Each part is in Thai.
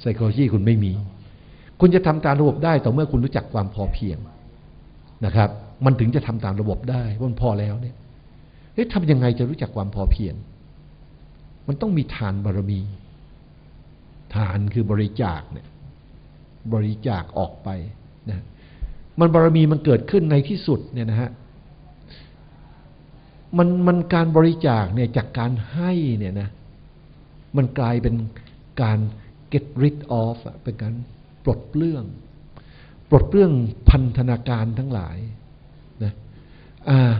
psychology คุณไม่มี คุณจะทำตามระบบได้ต่อเมื่อคุณรู้จักความพอเพียงนะครับ มันถึงจะทำตามระบบได้ว่ามันพอแล้วเนี่ยเฮ้ยทำยังไงจะรู้จักความพอเพียง มันต้องมีทานบารมี ทานคือบริจาคเนี่ย บริจาคออกไปนะมันบารมีมันเกิดขึ้นในที่สุดเนี่ยนะฮะมันมันการบริจาคเนี่ยจากการให้เนี่ยนะ มันกลายเป็นการ get rid of อะเป็นการปลดเปลื้อง ปลดเปลื้องพันธนาการทั้งหลายนะอ่า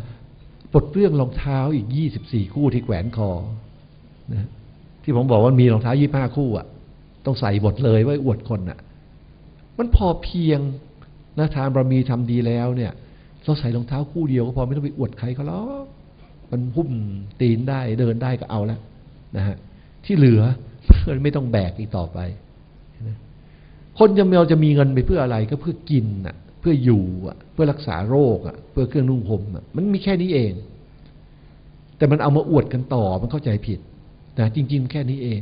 ปลดเปลื้องรองเท้าอีก24คู่ที่แขวนคอนะที่ผมบอกว่ามีรองเท้า25คู่อะต้องใส่หมดเลยไว้อวดคนอะมันพอเพียงนะทานบารมีทำดีแล้วเนี่ยเราใส่รองเท้าคู่เดียวก็พอไม่ต้องไปอวดใครเขาหรอกมันหุ้มตีนได้เดินได้ก็เอาแล้วนะฮะที่เหลือ ไม่ต้องแบกอีกต่อไปคนจะเราจะมีเงินไปเพื่ออะไรก็เพื่อกินอะ เพื่ออยู่อะ เพื่อรักษาโรคอะ เพื่อเครื่องนุ่งห่มอะ มันมีแค่นี้เอง แต่มันเอามาอวดกันต่อมันเข้าใจผิดนะจริง ๆ แค่นี้เอง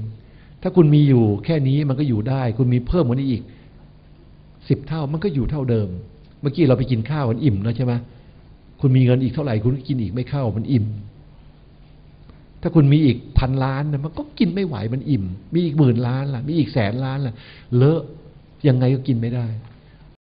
ถ้าคุณมีอยู่แค่นี้มันก็อยู่ได้ คุณมีเพิ่มกว่านี้อีกสิบเท่ามันก็อยู่เท่าเดิม เมื่อกี้เราไปกินข้าวมันอิ่มแล้วใช่ไหมคุณมีเงินอีกเท่าไหร่คุณก็กินอีกไม่เข้ามันอิ่ม ถ้าคุณมีอีกพันล้านนะมันก็กินไม่ไหวมันอิ่ม มีอีกหมื่นล้านล่ะ มีอีกแสนล้านล่ะ เลอะยังไงก็กินไม่ได้